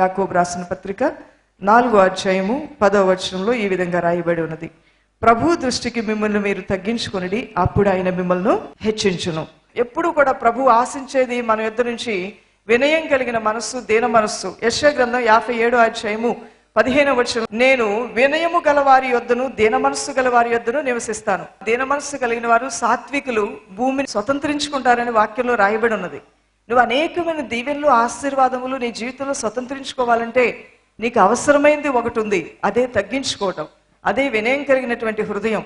యాకోబు రాసిన పత్రిక నాలుగో అధ్యాయము పదో వచనంలో ఈ విధంగా రాయబడి ఉన్నది. ప్రభు దృష్టికి మిమ్మల్ని మీరు తగ్గించుకొనిడి అప్పుడు ఆయన మిమ్మల్ని హెచ్చించును. ఎప్పుడు కూడా ప్రభు ఆశించేది మన యొద్ద నుంచి వినయం కలిగిన మనస్సు దీన మనస్సు. యశ గ్రంథం యాభై ఏడో అధ్యాయము పదిహేను వచనం నేను వినయము గల వారి యొద్దను దీన మనస్సు గల వారి యొద్దను నివసిస్తాను. దీన మనస్సు కలిగిన వారు సాత్వికులు భూమిని స్వతంత్రించుకుంటారని వాక్యంలో రాయబడి ఉన్నది. నువ్వు అనేకమైన దీవెనలు ఆశీర్వాదములు నీ జీవితంలో స్వతంత్రించుకోవాలంటే నీకు అవసరమైంది ఒకటి ఉంది అదే తగ్గించుకోవటం అదే వినయం కలిగినటువంటి హృదయం.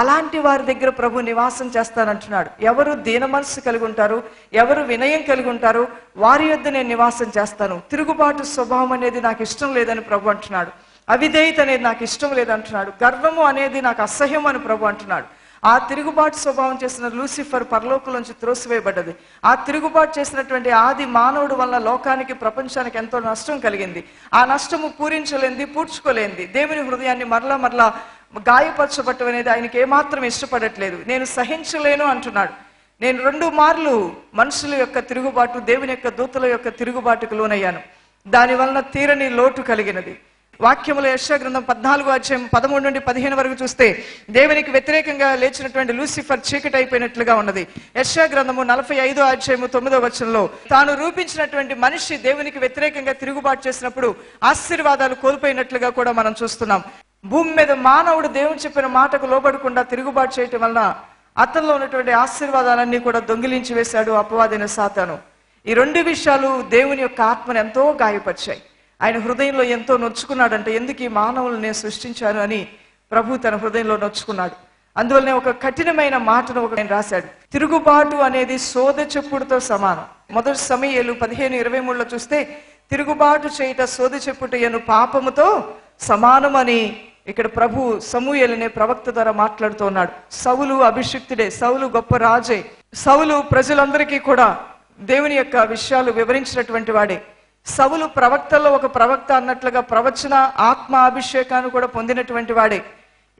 అలాంటి వారి దగ్గర ప్రభు నివాసం చేస్తానంటున్నాడు ఎవరు దీన మనసు కలిగి ఉంటారు ఎవరు వినయం కలిగి ఉంటారు వారి యొద్ద నేను నివాసం చేస్తాను. తిరుగుబాటు స్వభావం అనేది నాకు ఇష్టం లేదని ప్రభు అంటున్నాడు. అవిధేయత అనేది నాకు ఇష్టం లేదంటున్నాడు. గర్వము అనేది నాకు అసహ్యం అని ప్రభు అంటున్నాడు. ఆ తిరుగుబాటు స్వభావం చేసిన లూసిఫర్ పరలోకంలోంచి త్రోసివేయబడ్డది. ఆ తిరుగుబాటు చేసినటువంటి ఆది మానవుడు వల్ల లోకానికి ప్రపంచానికి ఎంతో నష్టం కలిగింది. ఆ నష్టము పూరించలేంది పూడ్చుకోలేంది. దేవుని హృదయాన్ని మరలా మరలా గాయపరచబట్టం అనేది ఆయనకి ఏమాత్రం ఇష్టపడట్లేదు. నేను సహించలేను అంటున్నాడు. నేను రెండు మార్లు మనుషుల యొక్క తిరుగుబాటు దేవుని యొక్క దూతల యొక్క తిరుగుబాటుకు లోనయ్యాను. దాని వలన తీరని లోటు కలిగినది. వాక్యముల యశ గ్రంథం పద్నాలుగు అధ్యాయం పదమూడు నుండి పదిహేను వరకు చూస్తే దేవునికి వ్యతిరేకంగా లేచినటువంటి లూసిఫర్ చీకటి అయిపోయినట్లుగా ఉన్నది. యశ గ్రంథము నలభై ఐదో అధ్యాయము తొమ్మిదో వచనంలో తాను రూపించినటువంటి మనిషి దేవునికి వ్యతిరేకంగా తిరుగుబాటు చేసినప్పుడు ఆశీర్వాదాలు కోల్పోయినట్లుగా కూడా మనం చూస్తున్నాం. భూమి మీద మానవుడు దేవుని చెప్పిన మాటకు లోబడకుండా తిరుగుబాటు చేయటం వలన అతనిలో ఉన్నటువంటి ఆశీర్వాదాలన్నీ కూడా దొంగిలించి వేశాడు అపవాదైన సాతాను. ఈ రెండు విషయాలు దేవుని యొక్క ఆత్మను ఎంతో గాయపరిచాయి. ఆయన హృదయంలో ఎంతో నొచ్చుకున్నాడంటే ఎందుకు ఈ మానవులు నేను సృష్టించాను? అని ప్రభు తన హృదయంలో నొచ్చుకున్నాడు. అందువల్లనే ఒక కఠినమైన మాటను ఒక ఆయన రాశాడు. తిరుగుబాటు అనేది సోద చెప్పుడుతో సమానం. మొదటి సమయాలు పదిహేను ఇరవై మూడులో చూస్తే తిరుగుబాటు చేయుట సోద చెప్పుటను పాపముతో సమానమని ఇక్కడ ప్రభు సమూయలనే ప్రవక్త ద్వారా మాట్లాడుతూ ఉన్నాడు. సౌలు అభిషిక్తుడే సౌలు గొప్ప రాజే. సౌలు ప్రజలందరికీ కూడా దేవుని యొక్క విషయాలు వివరించినటువంటి వాడే. సవులు ప్రవక్తల్లో ఒక ప్రవక్త అన్నట్లుగా ప్రవచన ఆత్మ అభిషేకాన్ని కూడా పొందినటువంటి వాడే.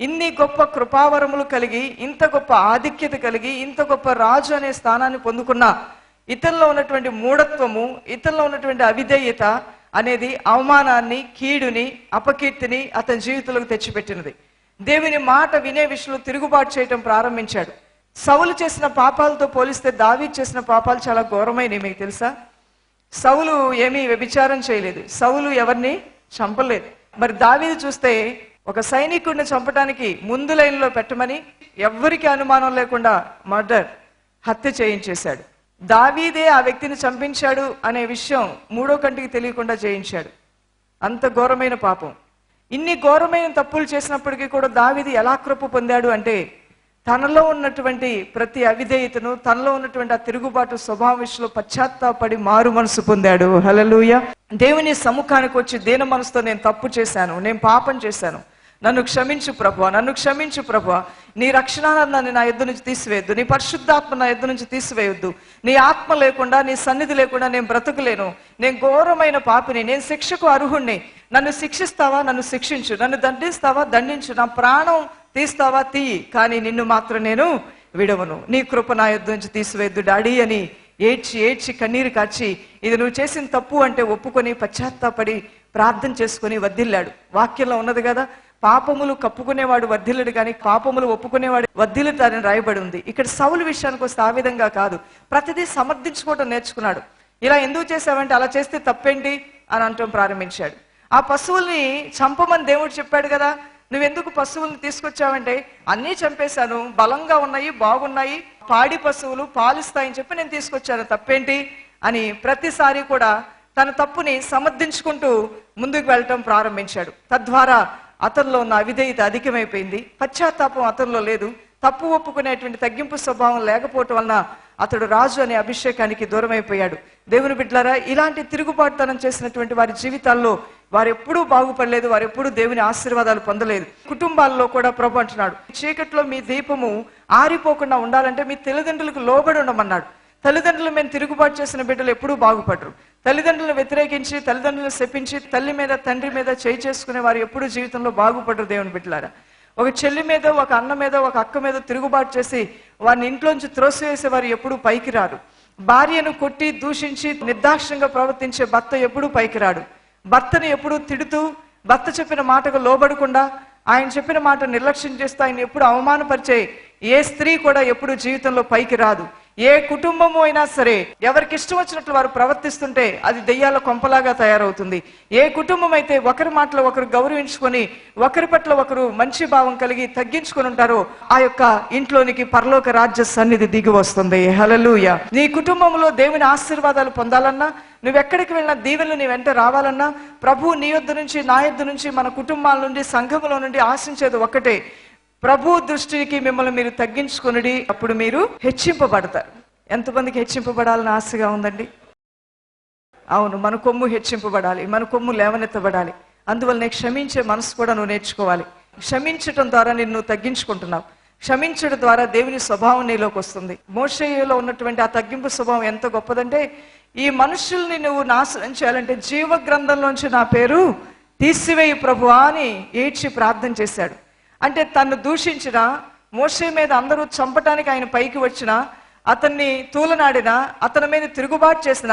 ఇన్ని గొప్ప కృపావరములు కలిగి ఇంత గొప్ప ఆధిక్యత కలిగి ఇంత గొప్ప రాజు అనే స్థానాన్ని పొందుకున్న ఇతరులో ఉన్నటువంటి మూఢత్వము ఇతరులో ఉన్నటువంటి అవిధేయత అనేది అవమానాన్ని కీడుని అపకీర్తిని అతని జీవితంలోకి తెచ్చిపెట్టినది. దేవుని మాట వినే విషయంలో తిరుగుబాటు చేయటం ప్రారంభించాడు. సవులు చేసిన పాపాలతో పోలిస్తే దావీ చేసిన పాపాలు చాలా ఘోరమైనవి మీకు తెలుసా? సౌలు ఏమీ వ్యభిచారం చేయలేదు. సౌలు ఎవరిని చంపలేదు. మరి దావీదు చూస్తే ఒక సైనికుడిని చంపడానికి ముందు లైన్లో పెట్టమని ఎవ్వరికి అనుమానం లేకుండా మర్డర్ హత్య చేయించేశాడు. దావీదే ఆ వ్యక్తిని చంపించాడు అనే విషయం మూడో కంటికి తెలియకుండా చేయించాడు అంత ఘోరమైన పాపం. ఇన్ని ఘోరమైన తప్పులు చేసినప్పటికీ కూడా దావీది ఎలా కృప పొందాడు అంటే తనలో ఉన్నటువంటి ప్రతి అవిధేయతను తనలో ఉన్నటువంటి ఆ తిరుగుబాటు స్వభావ విషయంలో పశ్చాత్తాపడి మారు మనసు పొందాడు. హలలుయ దేవుని సముఖానికి వచ్చి దేన మనసుతో నేను తప్పు చేశాను నేను పాపం చేశాను. నన్ను క్షమించు ప్రభు నన్ను క్షమించు ప్రభు నీ రక్షణానందాన్ని నా ఎద్దు నుంచి తీసివేయొద్దు. నీ పరిశుద్ధాత్మ నా ఎద్దు నుంచి తీసివేయొద్దు. నీ ఆత్మ లేకుండా నీ సన్నిధి లేకుండా నేను బ్రతకలేను. నేను ఘోరమైన పాపిని నేను శిక్షకు అర్హుణ్ణి. నన్ను శిక్షిస్తావా? నన్ను శిక్షించు. నన్ను దండిస్తావా? దండించు. నా ప్రాణం తీస్తావా? తీయి కానీ నిన్ను మాత్రం నేను విడవను. నీ కృప నా యుద్ధ నుంచి తీసివేద్దు డాడీ అని ఏడ్చి ఏడ్చి కన్నీరు కార్చి ఇది నువ్వు చేసిన తప్పు అంటే ఒప్పుకొని పశ్చాత్తాపడి ప్రార్థన చేసుకుని వద్దిల్లాడు వాక్యంలో ఉన్నది కదా పాపములు కప్పుకునేవాడు వర్ధిల్లడు కానీ పాపములు ఒప్పుకునేవాడు వర్ధిల్లుతారని రాయబడి ఉంది. ఇక్కడ సౌలు విషయానికి వస్తే ఆ విధంగా కాదు. ప్రతిదీ సమర్థించుకోవటం నేర్చుకున్నాడు. ఇలా ఎందుకు చేసావంటే అలా చేస్తే తప్పేంటి? అని అంటం ప్రారంభించాడు. ఆ పశువుల్ని చంపమని దేవుడు చెప్పాడు కదా నువ్వెందుకు పశువుల్ని తీసుకొచ్చావంటే? అన్నీ చంపేశాను. బలంగా ఉన్నాయి బాగున్నాయి. పాడి పశువులు పాలిస్తాయని చెప్పి నేను తీసుకొచ్చాను. తప్పేంటి? అని ప్రతిసారి కూడా తన తప్పుని సమర్థించుకుంటూ ముందుకు వెళ్ళటం ప్రారంభించాడు. తద్వారా అతనిలో ఉన్న అవిధేయత అధికమైపోయింది. పశ్చాత్తాపం అతనిలో లేదు. తప్పు ఒప్పుకునేటువంటి తగ్గింపు స్వభావం లేకపోవటం వలన అతడు రాజు అనే అభిషేకానికి దూరమైపోయాడు. దేవుని బిడ్డలారా ఇలాంటి తిరుగుబాటుతనం చేసినటువంటి వారి జీవితాల్లో వారు ఎప్పుడూ బాగుపడలేదు వారు ఎప్పుడూ దేవుని ఆశీర్వాదాలు పొందలేదు. కుటుంబాల్లో కూడా ప్రభు అంటున్నాడు చీకట్లో మీ దీపము ఆరిపోకుండా ఉండాలంటే మీ తల్లిదండ్రులకు లోబడి ఉండమన్నాడు. తల్లిదండ్రులు మేము తిరుగుబాటు చేసిన బిడ్డలు ఎప్పుడూ బాగుపడరు. తల్లిదండ్రులను వ్యతిరేకించి తల్లిదండ్రులను శపించి తల్లి మీద తండ్రి మీద చేయి చేసుకునే వారు ఎప్పుడూ జీవితంలో బాగుపడరు దేవుని బిడ్డలారా. ఒక చెల్లి మీద ఒక అన్న మీద ఒక అక్క మీద తిరుగుబాటు చేసి వారిని ఇంట్లోంచి త్రోసివేసే వారు ఎప్పుడూ పైకి రారు. భార్యను కొట్టి దూషించి నిర్దాక్షిణ్యంగా ప్రవర్తించే భర్త ఎప్పుడూ పైకి రాడు. భర్తను ఎప్పుడూ తిడుతూ భర్త చెప్పిన మాటకు లోబడకుండా ఆయన చెప్పిన మాట నిర్లక్ష్యం చేస్తూ ఆయన ఎప్పుడు అవమానపరిచే ఏ స్త్రీ కూడా ఎప్పుడు జీవితంలో పైకి రాదు. ఏ కుటుంబము అయినా సరే ఎవరికి ఇష్టం వచ్చినట్లు వారు ప్రవర్తిస్తుంటే అది దెయ్యాల కొంపలాగా తయారవుతుంది. ఏ కుటుంబం అయితే ఒకరి మాటలు ఒకరు గౌరవించుకొని ఒకరి పట్ల ఒకరు మంచి భావం కలిగి తగ్గించుకొని ఉంటారో ఆ యొక్క ఇంట్లోనికి పరలోక రాజ్య సన్నిధి దిగి వస్తుంది. హలలుయ నీ కుటుంబంలో దేవుని ఆశీర్వాదాలు పొందాలన్నా నువ్వెక్కడికి వెళ్ళినా దీవెనలు నీ వెంట రావాలన్నా ప్రభు నీ యొద్ద నుంచి నా యొద్ద నుంచి మన కుటుంబాల నుండి సంఘములో నుండి ఆశించేది ఒక్కటే ప్రభు దృష్టికి మిమ్మల్ని మీరు తగ్గించుకొనిడి అప్పుడు మీరు హెచ్చింపబడతారు. ఎంతమందికి హెచ్చింపబడాలని ఆశగా ఉందండి? అవును మన కొమ్ము హెచ్చింపబడాలి మన కొమ్ము లేవనెత్తబడాలి. అందువల్లనే క్షమించే మనసు కూడా నువ్వు నేర్చుకోవాలి. క్షమించటం ద్వారా నిన్ను తగ్గించుకుంటున్నావు. క్షమించడం ద్వారా దేవుని స్వభావం నీలోకి వస్తుంది. మోషయ్యలో ఉన్నటువంటి ఆ తగ్గింపు స్వభావం ఎంత గొప్పదంటే ఈ మనుషుల్ని నువ్వు నాశనం చేయాలంటే జీవ గ్రంథంలోంచి నా పేరు తీసివేయి ప్రభువా అని ఏడ్చి ప్రార్థన చేశాడు. అంటే తను దూషించిన మోషే మీద అందరూ చంపటానికి ఆయన పైకి వచ్చిన అతన్ని తూలనాడిన అతని మీద తిరుగుబాటు చేసిన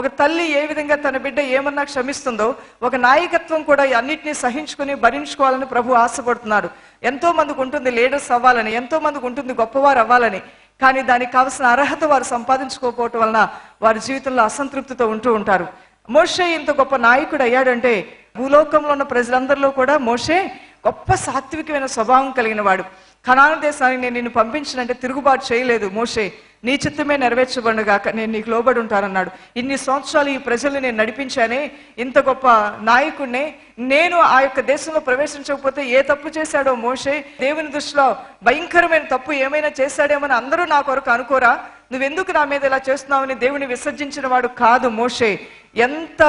ఒక తల్లి ఏ విధంగా తన బిడ్డ ఏమన్నా క్షమిస్తుందో ఒక నాయకత్వం కూడా అన్నిటినీ సహించుకుని భరించుకోవాలని ప్రభు ఆశపడుతున్నాడు. ఎంతో మందికి ఉంటుంది లీడర్స్ అవ్వాలని ఎంతో మందికి ఉంటుంది గొప్పవారు అవ్వాలని కానీ దానికి కావలసిన అర్హత వారు సంపాదించుకోకపోవటం వలన వారి జీవితంలో అసంతృప్తితో ఉంటూ ఉంటారు. మోషే ఇంత గొప్ప నాయకుడు అయ్యాడంటే భూలోకంలో ఉన్న ప్రజలందరిలో కూడా మోషే గొప్ప సాత్వికమైన స్వభావం కలిగిన వాడు. కనాన దేశానికి నేను నిన్ను పంపించినంటే తిరుగుబాటు చేయలేదు మోషే. నీ చిత్తమే నెరవేర్చబడుగాక నేను నీకు లోబడి ఉంటానన్నాడు. ఇన్ని సంవత్సరాలు ఈ ప్రజల్ని నేను నడిపించానే ఇంత గొప్ప నాయకుడినే నేను ఆ యొక్క దేశంలో ప్రవేశించకపోతే ఏ తప్పు చేశాడో మోషే? దేవుని దృష్టిలో భయంకరమైన తప్పు ఏమైనా చేశాడేమని అందరూ నా కొరకు అనుకోరా? నువ్వెందుకు నా మీద ఇలా చేస్తున్నావని దేవుని విసర్జించిన వాడు కాదు మోషే. ఎంత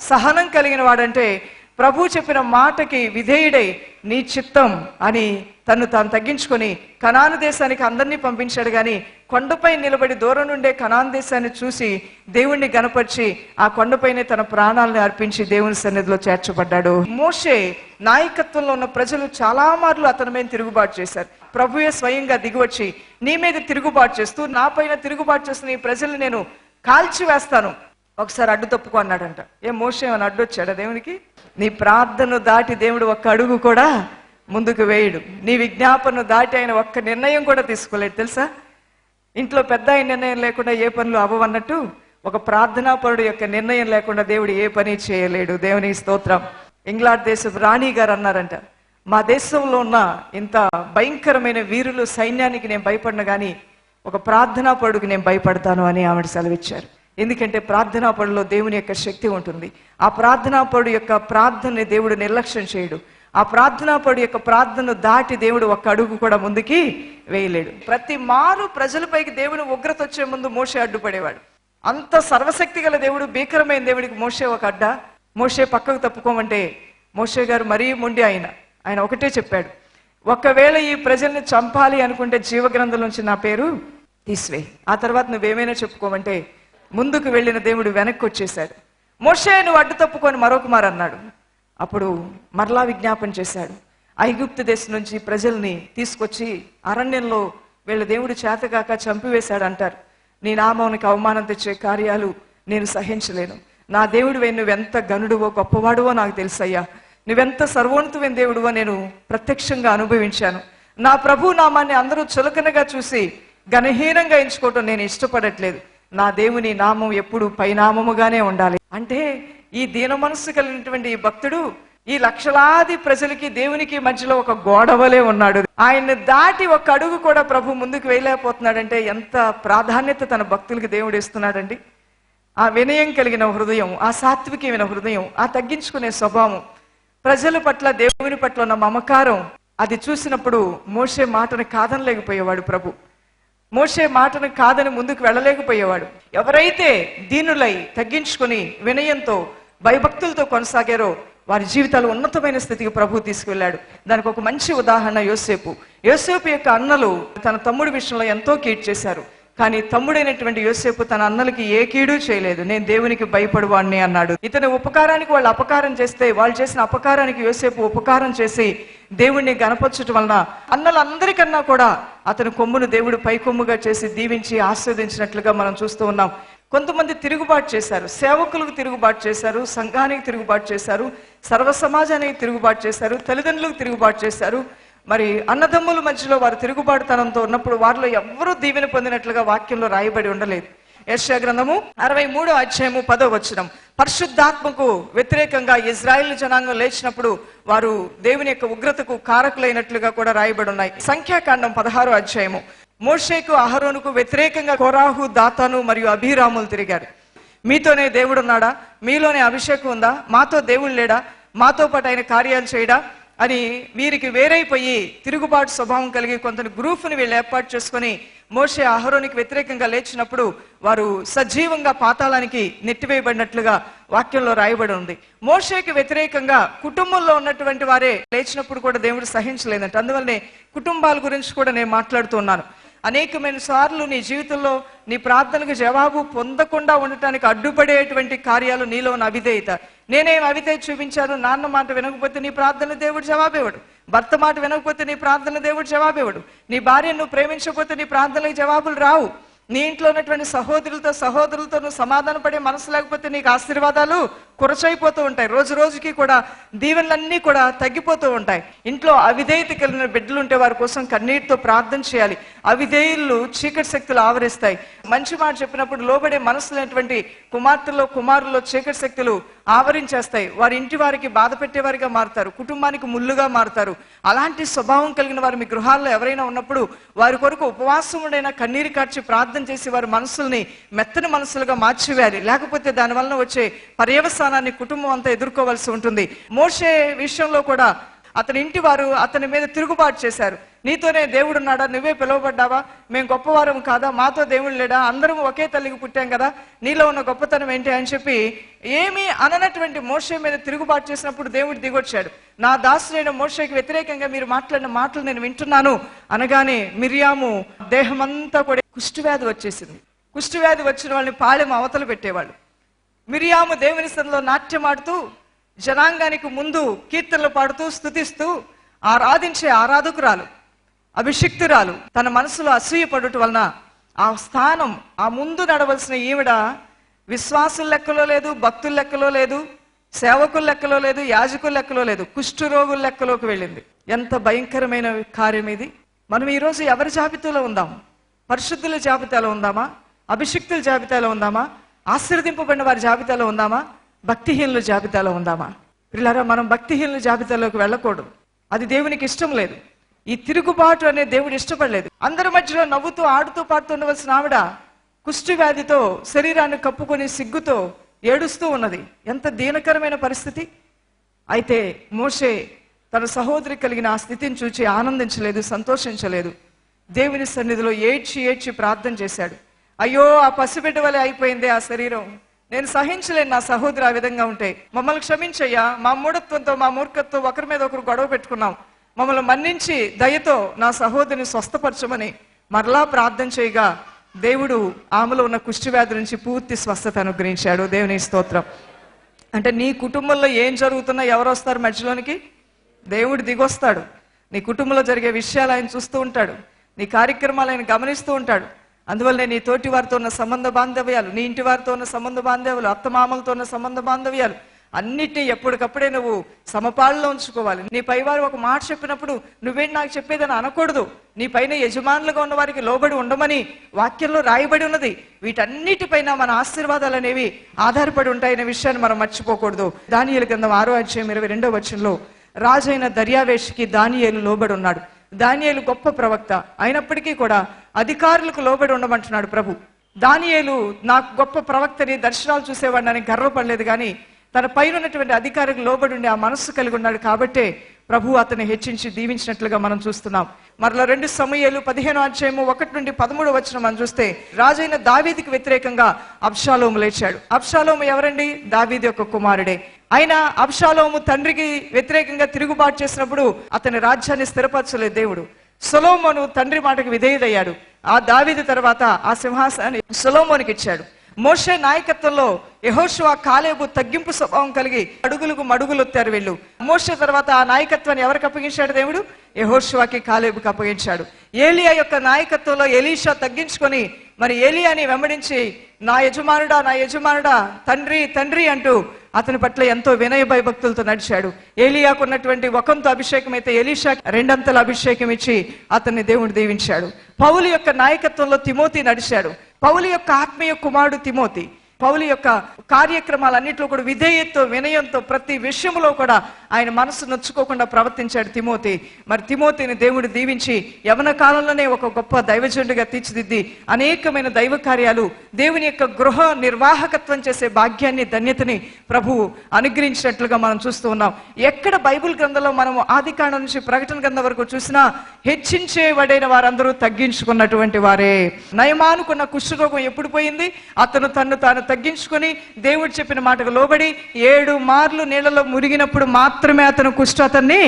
సహనం కలిగిన వాడంటే ప్రభు చెప్పిన మాటకి విధేయుడై నీ చిత్తం అని తను తాను తగ్గించుకొని కనాను దేశానికి అందరినీ పంపించాడు కానీ కొండపై నిలబడి దూరం నుండే కనాన్ దేశాన్ని చూసి దేవుణ్ణి గనపరిచి ఆ కొండపైనే తన ప్రాణాలను అర్పించి దేవుని సన్నిధిలో చేర్చబడ్డాడు. మోషే నాయకత్వంలో ఉన్న ప్రజలు చాలా మార్లు అతని మీద తిరుగుబాటు చేశారు. ప్రభుయే స్వయంగా దిగివచ్చి నీ మీద తిరుగుబాటు చేస్తూ నా పైన తిరుగుబాటు చేస్తున్న ఈ ప్రజల్ని నేను కాల్చివేస్తాను. ఒకసారి అడ్డు తప్పుకో అన్నాడంట. ఏ మోసే అని అడ్డు వచ్చాడా దేవునికి? నీ ప్రార్థన దాటి దేవుడు ఒక్క అడుగు కూడా ముందుకు వేయడు. నీ విజ్ఞాపనను దాటి ఆయన ఒక్క నిర్ణయం కూడా తీసుకోలేడు తెలుసా? ఇంట్లో పెద్ద నిర్ణయం లేకుండా ఏ పనులు అవ్వవన్నట్టు ఒక ప్రార్థనాపరుడు యొక్క నిర్ణయం లేకుండా దేవుడు ఏ పని చేయలేడు. దేవుని స్తోత్రం. ఇంగ్లాండ్ దేశపు రాణి గారు అన్నారంట. మా దేశంలో ఉన్న ఇంత భయంకరమైన వీరులు సైన్యానికి నేను భయపడిన కానీ ఒక ప్రార్థనాపరుడికి నేను భయపడతాను అని ఆవిడ సెలవిచ్చారు. ఎందుకంటే ప్రార్థనాపరులో దేవుని యొక్క శక్తి ఉంటుంది. ఆ ప్రార్థనా పడు యొక్క ప్రార్థనని దేవుడు నిర్లక్ష్యం చేయడు. ఆ ప్రార్థనా పడు యొక్క ప్రార్థనను దాటి దేవుడు ఒక్క అడుగు కూడా ముందుకి వేయలేడు. ప్రతి మారు ప్రజలపైకి దేవుని ఉగ్రత వచ్చే ముందు మోసే అడ్డుపడేవాడు. అంత సర్వశక్తి గల దేవుడు భీకరమైన దేవుడికి మోసే ఒక అడ్డ. మోసే పక్కకు తప్పుకోమంటే మోసే గారు మరీ మొండి ఆయన. ఆయన ఒకటే చెప్పాడు. ఒకవేళ ఈ ప్రజల్ని చంపాలి అనుకుంటే జీవగ్రంథం నుంచి నా పేరు తీసివేయి. ఆ తర్వాత నువ్వేమైనా చెప్పుకోమంటే ముందుకు వెళ్ళిన దేవుడు వెనక్కి వచ్చేశాడు మోషే నువ్వు అడ్డు తప్పుకొని మరొక మారు అన్నాడు. అప్పుడు మరలా విజ్ఞాపన చేశాడు. ఐగుప్తు దేశం నుంచి ప్రజల్ని తీసుకొచ్చి అరణ్యంలో వీళ్ళ దేవుడు చేతగాక చంపివేశాడు అంటారు నీ నామానికి అవమానం తెచ్చే కార్యాలు నేను సహించలేను. నా దేవుడు నువ్వెంత గనుడువో గొప్పవాడువో నాకు తెలుసయ్యా. నువ్వెంత సర్వోన్నతమైన దేవుడువో నేను ప్రత్యక్షంగా అనుభవించాను. నా ప్రభు నామాన్ని అందరూ చులకనగా చూసి గణహీనంగా ఎంచుకోవటం నేను ఇష్టపడట్లేదు. నా దేవుని నామం ఎప్పుడు పైనామముగానే ఉండాలి. అంటే ఈ దీన మనస్సు కలిగినటువంటి ఈ భక్తుడు ఈ లక్షలాది ప్రజలకి దేవునికి మధ్యలో ఒక గోడవలే ఉన్నాడు. ఆయన్ని దాటి ఒక అడుగు కూడా ప్రభు ముందుకు వేయలేకపోతున్నాడంటే ఎంత ప్రాధాన్యత తన భక్తులకి దేవుడు ఇస్తున్నాడండి. ఆ వినయం కలిగిన హృదయం ఆ సాత్వికమైన హృదయం ఆ తగ్గించుకునే స్వభావం ప్రజల పట్ల దేవుని పట్ల ఉన్న మమకారం అది చూసినప్పుడు మోసే మాటను కాదనలేకపోయేవాడు ప్రభు. మోసే మాటను కాదని ముందుకు వెళ్ళలేకపోయేవాడు. ఎవరైతే దీనులై తగ్గించుకుని వినయంతో భయభక్తులతో కొనసాగారో వారి జీవితాలు ఉన్నతమైన స్థితికి ప్రభు తీసుకువెళ్ళాడు దానికి ఒక మంచి ఉదాహరణ యోసేపు. యోసేపు యొక్క అన్నలు తన తమ్ముడి విషయంలో ఎంతో కీట్ చేశారు. కానీ తమ్ముడైనటువంటి యోసేపు తన అన్నలకి ఏ కీడు చేయలేదు. నేను దేవునికి భయపడువాణ్ణి అన్నాడు. ఇతని ఉపకారానికి వాళ్ళు అపకారం చేస్తే వాళ్ళు చేసిన అపకారానికి యోసేపు ఉపకారం చేసి దేవుణ్ణి గనపరచటం వలన అన్నలందరికన్నా కూడా అతని కొమ్మును దేవుడు పై కొమ్ముగా చేసి దీవించి ఆస్వాదించినట్లుగా మనం చూస్తూ ఉన్నాం. కొంతమంది తిరుగుబాటు చేశారు. సేవకులకు తిరుగుబాటు చేశారు. సంఘానికి తిరుగుబాటు చేశారు. సర్వ సమాజానికి తిరుగుబాటు చేశారు. తల్లిదండ్రులకు తిరుగుబాటు చేశారు. మరి అన్నదమ్ముల మధ్యలో వారు తిరుగుబాటుతనంతో ఉన్నప్పుడు వారిలో ఎవ్వరూ దీవెన పొందినట్లుగా వాక్యంలో రాయబడి ఉండలేదు. యశ్యా గ్రంథము అరవై మూడో అధ్యాయము పదో వచనం. పరిశుద్ధాత్మకు వ్యతిరేకంగా ఇజ్రాయిల్ జనాంగం లేచినప్పుడు వారు దేవుని యొక్క ఉగ్రతకు కారకులైనట్లుగా కూడా రాయబడి ఉన్నాయి. సంఖ్యాకాండం పదహారో అధ్యాయము. మోషేకు అహరోనుకు వ్యతిరేకంగా కోరాహు దాతాను మరియు అభిరాములు తిరిగారు. మీతోనే దేవుడున్నాడా? మీలోనే అభిషేకం ఉందా? మాతో దేవుడు లేడా? మాతో పాటు ఆయన కార్యాలు చేయడా? అని వీరికి వేరైపోయి తిరుగుబాటు స్వభావం కలిగి కొంత గ్రూప్ని వీళ్ళు ఏర్పాటు చేసుకొని మోషే అహరోనికి వ్యతిరేకంగా లేచినప్పుడు వారు సజీవంగా పాతాళానికి నెట్టివేయబడినట్లుగా వాక్యంలో రాయబడి ఉంది. మోషేకి వ్యతిరేకంగా కుటుంబంలో ఉన్నటువంటి వారే లేచినప్పుడు కూడా దేవుడు సహించలేదంట. అందువల్లనే కుటుంబాల గురించి కూడా నేను మాట్లాడుతున్నాను అనేకమైన సార్లు నీ జీవితంలో నీ ప్రార్థనకు జవాబు పొందకుండా ఉండటానికి అడ్డుపడేటువంటి కార్యాలు నీలో ఉన్న అవిధేయత. నేనేం అవిధేయత చూపించాను? నాన్న మాట వినకపోతే నీ ప్రార్థన దేవుడు జవాబివ్వడు. భర్త మాట వినకపోతే నీ ప్రార్థన దేవుడు జవాబివ్వడు. నీ భార్యను నువ్వు ప్రేమించకపోతే నీ ప్రార్థనలకు జవాబులు రావు. నీ ఇంట్లో ఉన్నటువంటి సహోదరులతో సహోదరులతో నువ్వు సమాధాన పడే మనసు లేకపోతే నీకు ఆశీర్వాదాలు కురచైపోతూ ఉంటాయి. రోజు రోజుకి కూడా దీవెనలన్నీ కూడా తగ్గిపోతూ ఉంటాయి. ఇంట్లో అవిధేయత కలిగిన బిడ్డలు ఉంటే వారి కోసం కన్నీటితో ప్రార్థన చేయాలి. అవిధేయులు చీకటి శక్తులు ఆవరిస్తాయి. మంచి మాట చెప్పినప్పుడు లోబడే మనసులైనటువంటి కుమార్తెలో కుమారుల్లో చీకటి శక్తులు ఆవరించేస్తాయి. వారి ఇంటి వారికి బాధ పెట్టేవారిగా మారుతారు. కుటుంబానికి ముళ్ళుగా మారుతారు. అలాంటి స్వభావం కలిగిన వారు మీ గృహాల్లో ఎవరైనా ఉన్నప్పుడు వారి కొరకు ఉపవాసం ఉండైనా కన్నీరు కార్చి ప్రార్థన చేసి వారి మనసుల్ని మెత్తని మనసులుగా మార్చివేయాలి. లేకపోతే దానివల్ల వచ్చే పర్యవసాన పర్యవసానాన్ని కుటుంబం అంతా ఎదుర్కోవాల్సి ఉంటుంది. మోషే విషయంలో కూడా అతని ఇంటి వారు అతని మీద తిరుగుబాటు చేశారు. నీతోనే దేవుడు ఉన్నాడా నువ్వే పిలువబడ్డావా? మేము గొప్పవారం కాదా? మాతో దేవుడు లేడా? అందరం ఒకే తల్లికి పుట్టాం కదా? నీలో ఉన్న గొప్పతనం ఏంటి అని చెప్పి ఏమీ అననటువంటి మోషే మీద తిరుగుబాటు చేసినప్పుడు దేవుడు దిగొచ్చాడు. నా దాసుడైన మోషేకి వ్యతిరేకంగా మీరు మాట్లాడిన మాటలు నేను వింటున్నాను. అనగానే మిరియాము దేహమంతా కూడా కుష్టివ్యాధి వచ్చేసింది. కుష్టివ్యాధి వచ్చిన వాళ్ళని పాళెం అవతలు పెట్టేవాళ్ళు. మిరియాము దేవుని సన్నిలో నాట్యమాడుతూ జనాంగానికి ముందు కీర్తనలు పాడుతూ స్తుతిస్తూ ఆరాధించే ఆరాధకురాలు అభిషిక్తురాలు. తన మనసులో అసూయపడుట వలన ఆ స్థానం ఆ ముందు నడవలసిన ఈవిడ విశ్వాసుల లెక్కలో లేదు భక్తుల లెక్కలో లేదు సేవకుల లెక్కలో లేదు యాజకుల లెక్కలో లేదు కుష్ఠరోగుల లెక్కలోకి వెళ్ళింది. ఎంత భయంకరమైన కార్యం ఇది. మనం ఈరోజు ఎవరి జాబితాలో ఉందాం? పరిశుద్ధుల జాబితాలో ఉందామా? అభిషిక్తుల జాబితాలో ఉందామా? ఆశీర్వదింపబడిన వారి జాబితాలో ఉందామా? భక్తిహీనుల జాబితాలో ఉందామా? పిల్లరా మనం భక్తిహీనుల జాబితాలోకి వెళ్ళకూడదు. అది దేవునికి ఇష్టం లేదు. ఈ తిరుగుబాటు అనే దేవుడు ఇష్టపడలేదు. అందరి మధ్యలో నవ్వుతూ ఆడుతూ పాడుతూ ఉండవలసిన ఆవిడ కుష్టివ్యాధితో శరీరాన్ని కప్పుకొని సిగ్గుతో ఏడుస్తూ ఉన్నది. ఎంత దీనకరమైన పరిస్థితి. అయితే మోషే తన సహోదరి కలిగిన ఆ స్థితిని చూచి ఆనందించలేదు సంతోషించలేదు. దేవుని సన్నిధిలో ఏడ్చి ఏడ్చి ప్రార్థన చేశాడు. అయ్యో ఆ పసిబిడ్డ వలె అయిపోయింది ఆ శరీరం. నేను సహించలేను నా సహోదరు ఆ విధంగా ఉంటే. మమ్మల్ని క్షమించయ్యా మా మూఢత్వంతో మా మూర్ఖత్వం ఒకరి మీద ఒకరు గొడవ పెట్టుకున్నాం. మమ్మల్ని మన్నించి దయతో నా సహోదరిని స్వస్థపరచమని మరలా ప్రార్థన చేయగా దేవుడు ఆమెలో ఉన్న కుష్టివ్యాధి నుంచి పూర్తి స్వస్థత అనుగ్రహించాడు. దేవుని స్తోత్రం. అంటే నీ కుటుంబంలో ఏం జరుగుతున్నా ఎవరు వస్తారు మధ్యలోనికి? దేవుడు దిగొస్తాడు. నీ కుటుంబంలో జరిగే విషయాలు ఆయన చూస్తూ ఉంటాడు. నీ కార్యక్రమాలు ఆయన గమనిస్తూ ఉంటాడు. అందువల్లనే నీ తోటి వారితో ఉన్న సంబంధ బాంధవ్యాలు నీ ఇంటి వారితో ఉన్న సంబంధ బాంధవ్యాలు అత్తమామలతో ఉన్న సంబంధ బాంధవ్యాలు అన్నిటినీ ఎప్పటికప్పుడే నువ్వు సమపాలలో ఉంచుకోవాలి. నీ పైవారు ఒక మాట చెప్పినప్పుడు నువ్వేంటి నాకు చెప్పేదని అనకూడదు. నీ పైన యజమానులుగా ఉన్న వారికి లోబడి ఉండమని వాక్యంలో రాయబడి ఉన్నది. వీటన్నిటిపైన మన ఆశీర్వాదాలు అనేవి ఆధారపడి ఉంటాయనే విషయాన్ని మనం మర్చిపోకూడదు. దానియలు కింద ఆరో అధ్యాయం ఇరవై రెండో వచనంలో రాజైన దర్యావేషికి దానియేలు లోబడి ఉన్నాడు. దానియేలు గొప్ప ప్రవక్త. అయినప్పటికీ కూడా అధికారులకు లోబడి ఉండమంటున్నాడు ప్రభు. దానియేలు నాకు గొప్ప ప్రవక్తని దర్శనాలు చూసేవాడిని గర్వపడలేదు కానీ తన పైన ఉన్నటువంటి అధికారికి లోబడి ఉండి ఆ మనస్సు కలిగి ఉన్నాడు కాబట్టే ప్రభు అతన్ని హెచ్చించి దీవించినట్లుగా మనం చూస్తున్నాం. మరలా రెండు సమయాలు పదిహేను అధ్యాయము ఒకటి నుండి పదమూడు వచ్చిన మనం చూస్తే రాజైన దావీదికి వ్యతిరేకంగా అబ్షాలోము లేచాడు. అబ్షాలోము ఎవరండి? దావీది యొక్క కుమారుడే. ఆయన అబ్షాలోము తండ్రికి వ్యతిరేకంగా తిరుగుబాటు చేసినప్పుడు అతని రాజ్యాన్ని స్థిరపరచలేదు దేవుడు. సొలోమోను తండ్రి మాటకు విధేయుడయ్యాడు. ఆ దావిది తర్వాత ఆ సింహాసనాన్ని సొలోమోనికి ఇచ్చాడు. మోషే నాయకత్వంలో యహోషువా కాలేబు తగ్గింపు స్వభావం కలిగి అడుగులకు మడుగులొత్తారు వీళ్ళు. మోషే తర్వాత ఆ నాయకత్వాన్ని ఎవరికి అప్పగించాడు దేవుడు? యహోషువాకి కాలేబుకి అప్పగించాడు. ఏలియా యొక్క నాయకత్వంలో ఎలీషా తగ్గించుకొని మరి ఏలియాని వెంబడించి నా యజమానుడా నా యజమానుడా తండ్రి తండ్రి అంటూ అతని పట్ల ఎంతో వినయ భయభక్తులతో నడిచాడు. ఏలియాకు ఉన్నటువంటి ఒకంతో అభిషేకం అయితే ఎలీషా రెండంతల అభిషేకం ఇచ్చి అతన్ని దేవుడు దీవించాడు. పౌలు యొక్క నాయకత్వంలో తిమోతి నడిచాడు. పౌలు యొక్క ఆత్మీయ కుమారుడు తిమోతి. పౌలు యొక్క కార్యక్రమాలన్నింటిలో కూడా విధేయతతో వినయంతో ప్రతి విషయంలో కూడా ఆయన మనసు నొచ్చుకోకుండా ప్రవర్తించాడు తిమోతి. మరి తిమోతిని దేవుడు దీవించి యవన కాలంలోనే ఒక గొప్ప దైవజనుడిగా తీర్చిదిద్ది అనేకమైన దైవ కార్యాలు దేవుని యొక్క గృహ నిర్వాహకత్వం చేసే భాగ్యాన్ని ధన్యతని ప్రభువు అనుగ్రహించినట్లుగా మనం చూస్తూ ఉన్నాం. ఎక్కడ బైబిల్ గ్రంథంలో మనము ఆది నుంచి ప్రకటన గ్రంథం వరకు చూసినా హెచ్చించేవాడైన వారందరూ తగ్గించుకున్నటువంటి వారే. నయమానుకున్న కుష్ఠరోగం ఎప్పుడు పోయింది? అతను తన్ను తాను తగ్గించుకొని దేవుడు చెప్పిన మాటకు లోబడి ఏడు మార్లు నీళ్ళలో మురిగినప్పుడు మాత్రమే అతను కుష్ఠ అతన్ని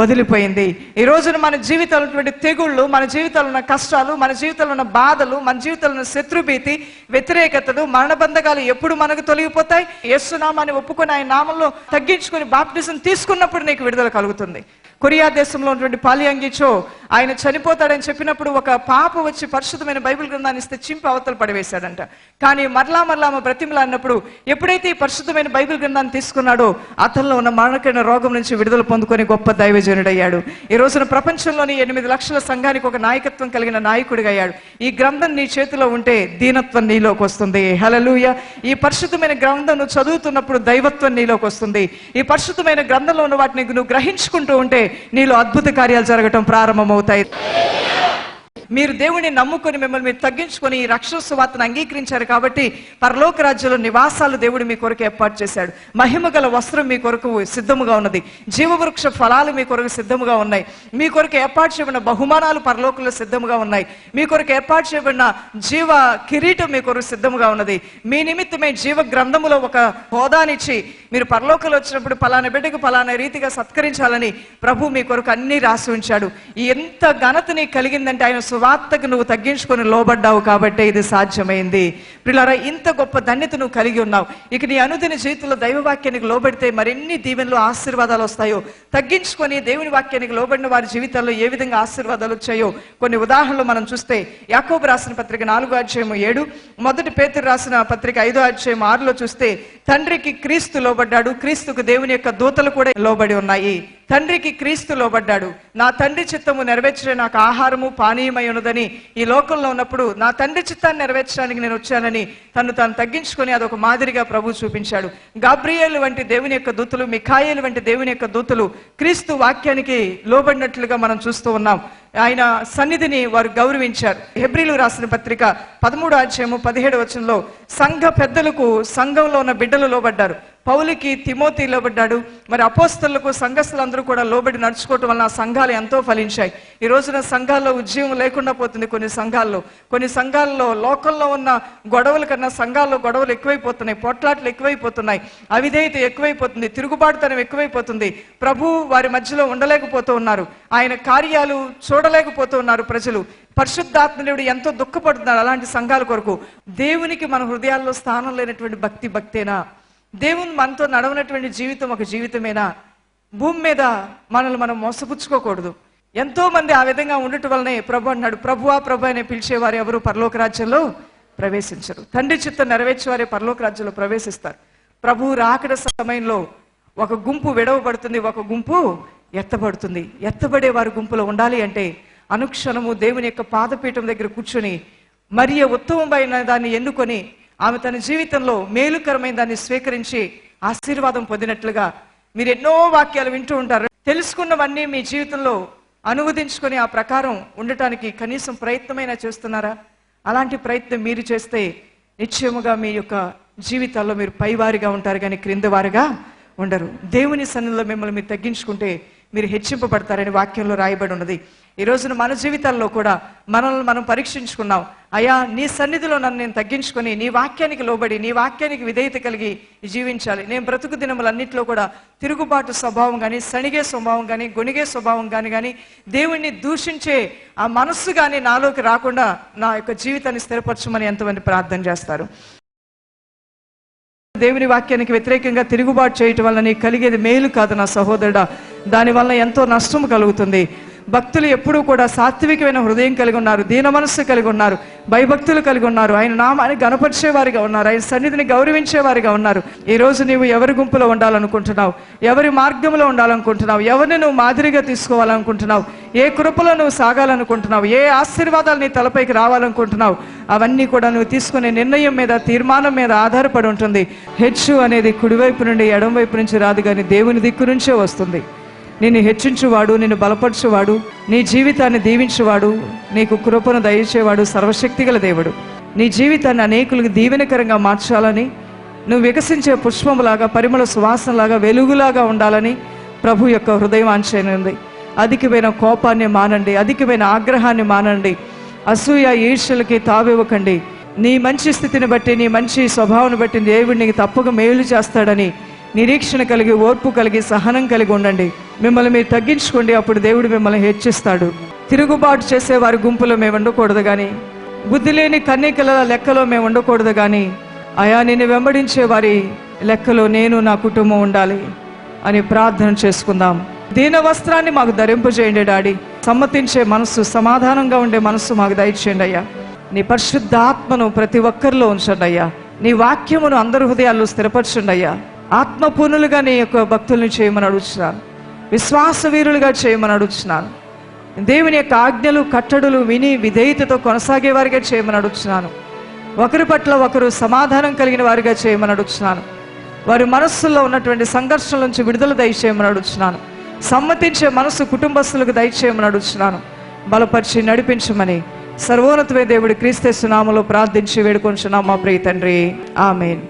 వదిలిపోయింది. ఈ రోజున మన జీవితంలో ఉన్నటువంటి తెగుళ్ళు మన జీవితంలో ఉన్న కష్టాలు మన జీవితంలో ఉన్న బాధలు మన జీవితంలో ఉన్న శత్రుభీతి వ్యతిరేకతలు మరణబంధకాలు ఎప్పుడు మనకు తొలగిపోతాయి? యేసునామాన్ని ఒప్పుకొని ఆయన నామంలో తగ్గించుకొని బాప్టిజం తీసుకున్నప్పుడు నీకు విడుదల కలుగుతుంది. కొరియా దేశంలో ఉన్నటువంటి పాలియాంగిచో ఆయన చనిపోతాడని చెప్పినప్పుడు ఒక పాప వచ్చి పరిశుద్ధమైన బైబిల్ గ్రంథాన్ని ఇస్తే చింపి అవతలు పడివేశాడంట. కానీ మరలా మరలా ఆమె బ్రతిమలా అన్నప్పుడు ఎప్పుడైతే ఈ పరిశుద్ధమైన బైబిల్ గ్రంథాన్ని తీసుకున్నాడో అతనిలో ఉన్న మరణకైన రోగం నుంచి విడుదల పొందుకొని గొప్ప దైవజనుడయ్యాడు. ఈ రోజున ప్రపంచంలోని ఎనిమిది లక్షల సంఘానికి ఒక నాయకత్వం కలిగిన నాయకుడిగా అయ్యాడు ఈ గ్రంథం నీ చేతిలో ఉంటే దీనత్వం నీలోకి వస్తుంది. హలలుయ ఈ పరిశుద్ధమైన గ్రంథం నువ్వు చదువుతున్నప్పుడు దైవత్వం నీలోకి వస్తుంది. ఈ పరిశుద్ధమైన గ్రంథంలో ఉన్న వాటిని నువ్వు గ్రహించుకుంటూ ఉంటే నీలో అద్భుత కార్యాలు జరగటం ప్రారంభమవుతాయి. మీరు దేవుని నమ్ముకొని మిమ్మల్ని మీరు తగ్గించుకొని ఈ రక్షణ సువార్తను అంగీకరించారు కాబట్టి పరలోక రాజ్యంలో నివాసాలు దేవుడు మీ కొరకు ఏర్పాటు చేశాడు. మహిమ గల వస్త్రం మీ కొరకు సిద్ధముగా ఉన్నది. జీవవృక్ష ఫలాలు మీ కొరకు సిద్ధముగా ఉన్నాయి. మీ కొరకు ఏర్పాటు చేయబడిన బహుమానాలు పరలోకంలో సిద్ధముగా ఉన్నాయి. మీ కొరకు ఏర్పాటు చేయబడిన జీవ కిరీటం మీ కొరకు సిద్ధముగా ఉన్నది. మీ నిమిత్తమే జీవ గ్రంథములో ఒక హోదానిచ్చి మీరు పరలోకంలో వచ్చినప్పుడు పలానా బిడ్డకు పలానా రీతిగా సత్కరించాలని ప్రభు మీ కొరకు అన్ని రాసి ఉంచాడు. ఎంత ఘనతని కలిగిందంటే ఆయన సువార్తకు నువ్వు తగ్గించుకొని లోబడ్డావు కాబట్టి ఇది సాధ్యమైంది. పిల్లరా ఇంత గొప్ప ధన్యత నువ్వు కలిగి ఉన్నావు. ఇక నీ అనుదిన జీవితంలో దైవవాక్యానికి లోబడితే మరిన్ని దీవెనలు ఆశీర్వాదాలు వస్తాయో? తగ్గించుకొని దేవుని వాక్యానికి లోబడిన వారి జీవితాల్లో ఏ విధంగా ఆశీర్వాదాలు వచ్చాయో? కొన్ని ఉదాహరణలు మనం చూస్తే యాకోబు రాసిన పత్రిక నాలుగో అధ్యాయము ఏడు మొదటి పేతురు రాసిన పత్రిక ఐదో అధ్యాయం ఆరులో చూస్తే తండ్రికి క్రీస్తు లోబడ్డాడు క్రీస్తుకు దేవుని యొక్క దూతలు కూడా లోబడి ఉన్నాయి. తండ్రికి క్రీస్తు లోబడ్డాడు. నా తండ్రి చిత్తము నెరవేర్చే నాకు ఆహారము పానీయమై ఉన్నదని ఈ లోకంలో ఉన్నప్పుడు నా తండ్రి చిత్తాన్ని నెరవేర్చడానికి నేను వచ్చానని తను తాను తగ్గించుకొని అదొక మాదిరిగా ప్రభు చూపించాడు. గాబ్రియేలు వంటి దేవుని యొక్క దూతులు మిఖాయేలు వంటి దేవుని యొక్క దూతులు క్రీస్తు వాక్యానికి లోబడినట్లుగా మనం చూస్తూ ఉన్నాం. ఆయన సన్నిధిని వారు గౌరవించారు. హెబ్రిలు రాసిన పత్రిక పదమూడు అధ్యాయము పదిహేడు వచనంలో సంఘ పెద్దలకు సంఘంలో ఉన్న బిడ్డలు లోబడ్డారు. పౌలికి తిమోతి లోబడ్డాడు మరి అపోస్తలకు సంఘస్థులందరూ కూడా లోబడి నడుచుకోవటం వలన సంఘాలు ఎంతో ఫలించాయి. ఈ రోజున సంఘాల్లో ఉద్యమం లేకుండా పోతుంది కొన్ని సంఘాల్లో. కొన్ని సంఘాల్లో లోకల్లో ఉన్న గొడవల కన్నా సంఘాల్లో గొడవలు ఎక్కువైపోతున్నాయి. పొట్లాట్లు ఎక్కువైపోతున్నాయి. అవిధేయత ఎక్కువైపోతుంది. తిరుగుబాటుతనం ఎక్కువైపోతుంది. ప్రభు వారి మధ్యలో ఉండలేకపోతూ ఉన్నారు. ఆయన కార్యాలు చూడలేకపోతూ ఉన్నారు ప్రజలు. పరిశుద్ధాత్మనుడు ఎంతో దుఃఖపడుతున్నారు అలాంటి సంఘాల కొరకు. దేవునికి మన హృదయాల్లో స్థానం లేనటువంటి భక్తి భక్తేనా? దేవుని మనతో నడవనటువంటి జీవితం ఒక జీవితమేనా? భూమి మీద మనల్ని మనం మోసపుచ్చుకోకూడదు. ఎంతో మంది ఆ విధంగా ఉండటం వల్లనే ప్రభు అన్నాడు ప్రభువా ప్రభు అని పిలిచేవారు ఎవరు పరలోక రాజ్యంలో ప్రవేశించరు. తండ్రి చిత్తం నెరవేర్చేవారే పరలోక రాజ్యంలో ప్రవేశిస్తారు. ప్రభు రాకడ సమయంలో ఒక గుంపు విడవబడుతుంది ఒక గుంపు ఎత్తబడుతుంది. ఎత్తబడే వారి గుంపులో ఉండాలి అంటే అనుక్షణము దేవుని యొక్క పాదపీఠం దగ్గర కూర్చొని మరియ ఉత్తమమైన దాన్ని ఎన్నుకొని ఆమె తన జీవితంలో మేలుకరమైన దాన్ని స్వీకరించి ఆశీర్వాదం పొందినట్లుగా మీరు ఎన్నో వాక్యాలు వింటూ ఉంటారు. తెలుసుకున్నవన్నీ మీ జీవితంలో అనువదించుకొని ఆ ప్రకారం ఉండటానికి కనీసం ప్రయత్నమైనా చేస్తున్నారా? అలాంటి ప్రయత్నం మీరు చేస్తే నిశ్చయముగా మీ యొక్క జీవితాల్లో మీరు పైవారిగా ఉంటారు కానీ క్రింద వారుగా ఉండరు. దేవుని సన్నిధిలో మిమ్మల్ని మీరు తగ్గించుకుంటే మీరు హెచ్చింపబడతారని వాక్యంలో రాయబడి ఉన్నది. ఈ రోజున మన జీవితాల్లో కూడా మనల్ని మనం పరీక్షించుకున్నాం. అయ్యా నీ సన్నిధిలో నన్ను నేను తగ్గించుకొని నీ వాక్యానికి లోబడి నీ వాక్యానికి విధేయత కలిగి జీవించాలి. నేను బ్రతుకు దినములన్నింటిలో కూడా తిరుగుబాటు స్వభావం కానీ సణిగే స్వభావం కానీ గొనిగే స్వభావం కానీ కానీ దేవుణ్ణి దూషించే ఆ మనస్సు కానీ నాలోకి రాకుండా నా యొక్క జీవితాన్ని స్థిరపరచమని ఎంతమంది ప్రార్థన చేస్తారు. దేవుని వాక్యానికి వ్యతిరేకంగా తిరుగుబాటు చేయటం వల్ల నీకు కలిగేది మేలు కాదు నా సహోదరుడా. దానివల్ల ఎంతో నష్టం కలుగుతుంది. భక్తులు ఎప్పుడూ కూడా సాత్వికమైన హృదయం కలిగి ఉన్నారు దీన మనస్సు కలిగి ఉన్నారు భయభక్తులు కలిగి ఉన్నారు. ఆయన నామాన్ని గనపరిచేవారిగా ఉన్నారు ఆయన సన్నిధిని గౌరవించేవారిగా ఉన్నారు. ఈరోజు నీవు ఎవరి గుంపులో ఉండాలనుకుంటున్నావు? ఎవరి మార్గంలో ఉండాలనుకుంటున్నావు? ఎవరిని నువ్వు మాదిరిగా తీసుకోవాలనుకుంటున్నావు? ఏ కృపలో నువ్వు సాగాలనుకుంటున్నావు? ఏ ఆశీర్వాదాలు నీ తలపైకి రావాలనుకుంటున్నావు? అవన్నీ కూడా నువ్వు తీసుకునే నిర్ణయం మీద తీర్మానం మీద ఆధారపడి ఉంటుంది. హెచ్చు అనేది కుడివైపు నుండి ఎడమవైపు నుంచి రాదు కానీ దేవుని దిక్కు నుంచే వస్తుంది. నిన్ను హెచ్చించువాడు నిన్ను బలపరచువాడు నీ జీవితాన్ని దీవించువాడు నీకు కృపను దయచేవాడు సర్వశక్తిగల దేవుడు. నీ జీవితాన్ని అనేకులకు దీవెనకరంగా మార్చాలని నువ్వు వికసించే పుష్పములాగా పరిమళ సువాసనలాగా వెలుగులాగా ఉండాలని ప్రభు యొక్క హృదయం ఆంచైనది అధికమైన కోపాన్ని మానండి అధికమైన ఆగ్రహాన్ని మానండి. అసూయ ఈర్షలకి తావివ్వకండి. నీ మంచి స్థితిని బట్టి నీ మంచి స్వభావాన్ని బట్టి దేవుడు నీకు తప్పక మేలు చేస్తాడని నిరీక్షణ కలిగి ఓర్పు కలిగి సహనం కలిగి ఉండండి. మిమ్మల్ని మీరు తగ్గించుకోండి అప్పుడు దేవుడు మిమ్మల్ని హెచ్చిస్తాడు. తిరుగుబాటు చేసే వారి గుంపులో మేము ఉండకూడదు కానీ బుద్ధి లేని కన్నికల లెక్కలో మేము ఉండకూడదు కానీ అయా నిన్ను వెంబడించే వారి లెక్కలో నేను నా కుటుంబం ఉండాలి అని ప్రార్థన చేసుకుందాం. దీన వస్త్రాన్ని మాకు ధరింపజేయండి డాడీ. సమ్మతించే మనస్సు సమాధానంగా ఉండే మనస్సు మాకు దయచేయండి అయ్యా. నీ పరిశుద్ధాత్మను ప్రతి ఒక్కరిలో ఉంచండి అయ్యా. నీ వాక్యమును అందరి హృదయాల్లో స్థిరపరచండి అయ్యా. ఆత్మపూర్ణులుగా నీ యొక్క భక్తుల్ని చేయమని అడుగుతున్నాను. విశ్వాస వీరులుగా చేయమని అడుగుతున్నాను దేవుని యొక్క ఆజ్ఞలు కట్టడులు విని విధేయతతో కొనసాగే వారిగా చేయమని అడుగుతున్నాను ఒకరి పట్ల ఒకరు సమాధానం కలిగిన వారిగా చేయమని అడుగుతున్నాను వారి మనస్సుల్లో ఉన్నటువంటి సంఘర్షణ నుంచి విడుదల దయచేయమని అడుగుతున్నాను సమ్మతించే మనసు కుటుంబస్తులకు దయచేయమని అడుగుతున్నాను బలపరిచి నడిపించమని సర్వోన్నతమే దేవుడి క్రీస్తు నామలో ప్రార్థించి వేడుకొంచున్నాం మా ప్రియ తండ్రి. ఆమెన్.